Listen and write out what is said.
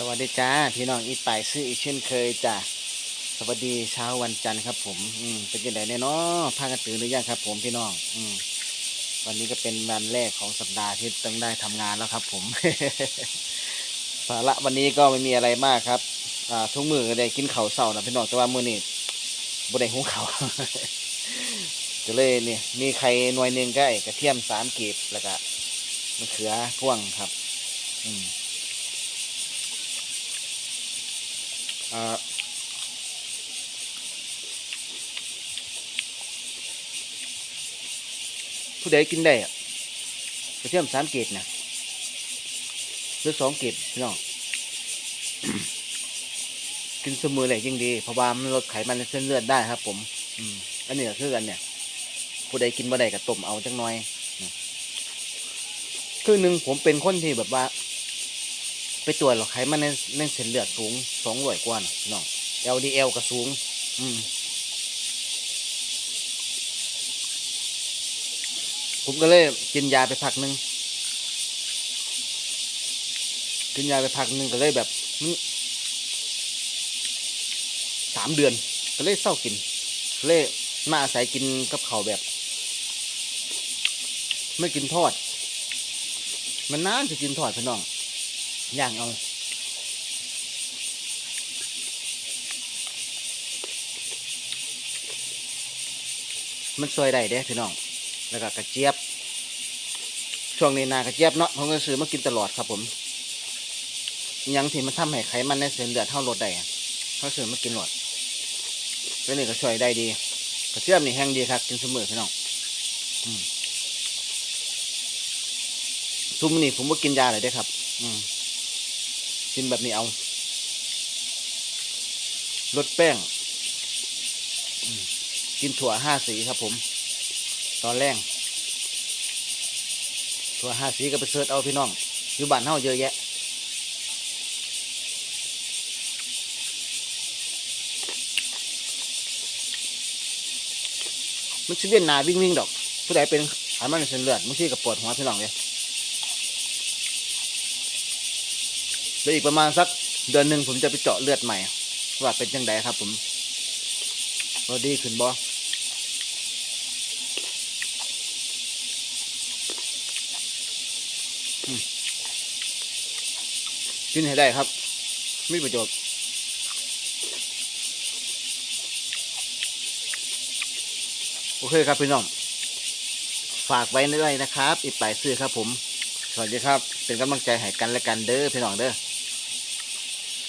สวัสดีจ้าพี่น้องอีป่ายซื้ออีกเช่นเคยจ้าสวัสดีเช้าวันจันทร์ครับ ผมอืมเป็นยังไงเนี่ยเนาะพากันตื่นหรือยังครับ ผมพี่น้องอืมวันนี้ก็เป็นวันแรกของสัปดาห์ที่ต้องได้ทำงานแล้วครับ ผมภาระวันนี้ก็ไม่มีอะไรมากครับอ่าทุกมือก็ได้กินเข้าวเช้านะพี่น้องแต่ว่ามือนี้บ่ได้หุงข้าวก็เลยเนี่ยมีไข่หน่วยหนึ่งก็ไอ้กระเทียมสามกีบแล้วก็มะเขือพ่วงครับ อืม อ่า ผู้ใดกินได้อะกระเทียมสามเกตนะหรือสองเกตพี่น้องกินเสมอเลยยิ่งดีเพราะว่ามันลดไขมันในเส้นเลือดได้ครับ ผม อืมอันนี้ก็คือกันเนี่ย ผู้ใดกินบ่ได้ก็ต้มเอาจังน้อย คือหนึ่งผมเป็นคนที่แบบว่า ไปตรวจหรอกไขมันในในเส้นเลือดสูงสองร้อยกว่าน้อง LDL ก็สูง อืมผมก็เลยกินยาไปพักหนึ่งกินยาไปพักหนึ่งก็เลยแบบสามเดือน ก็เลยเศร้ากินก็เลยมาอาศัยกินกับเขาแบบ ไม่กินทอด มันนานจะกินทอดพี่น้อง ย่างเอามันซอยได้เด้พี่น้อง แล้วก็กระเจี๊ยบ ช่วงนี้นากระเจี๊ยบเนาะผมก็ซื้อมากินตลอดครับผม ยังที่มันทำให้ไขมันในเส้นเลือดเท่าลดได้เขาซื้อมากินหลอดก็นี่ก็ช่วยได้ดี กระเจี๊ยบนี่แห้งดีครับ กินเสมอพี่น้องอืมซุมนี่ผมว่ากินยาเลยได้ครับ อืม กินแบบนี้เอาลดแป้ง กินถั่วห้าสีครับผม ตอนแรกถั่วห้าสีก็ไปเสิร์ชเอาพี่น้อง อยู่บ้านเฮาเยอะแยะ มันชิเวียนนาวิ่งวิ่งดอก ผู้ใดเป็นไขมันในเส้นเลือดบางทีก็ปวดหัวพี่น้องเลย เดี๋ยวอีกประมาณสักเดือนหนึ่งผมจะไปเจาะเลือดใหม่ ว่าเป็นจังไดครับ ผมว่าดีขึ้นบ่กินให้ได้ครับมีประโยชน์โอเคครับพี่น้อง ฝากไว้ด้วยนะครับ อีกปลายซื้อครับผม สวัสดีครับ เป็นกำลังใจให้กันและกันเด้อพี่น้องเด้อ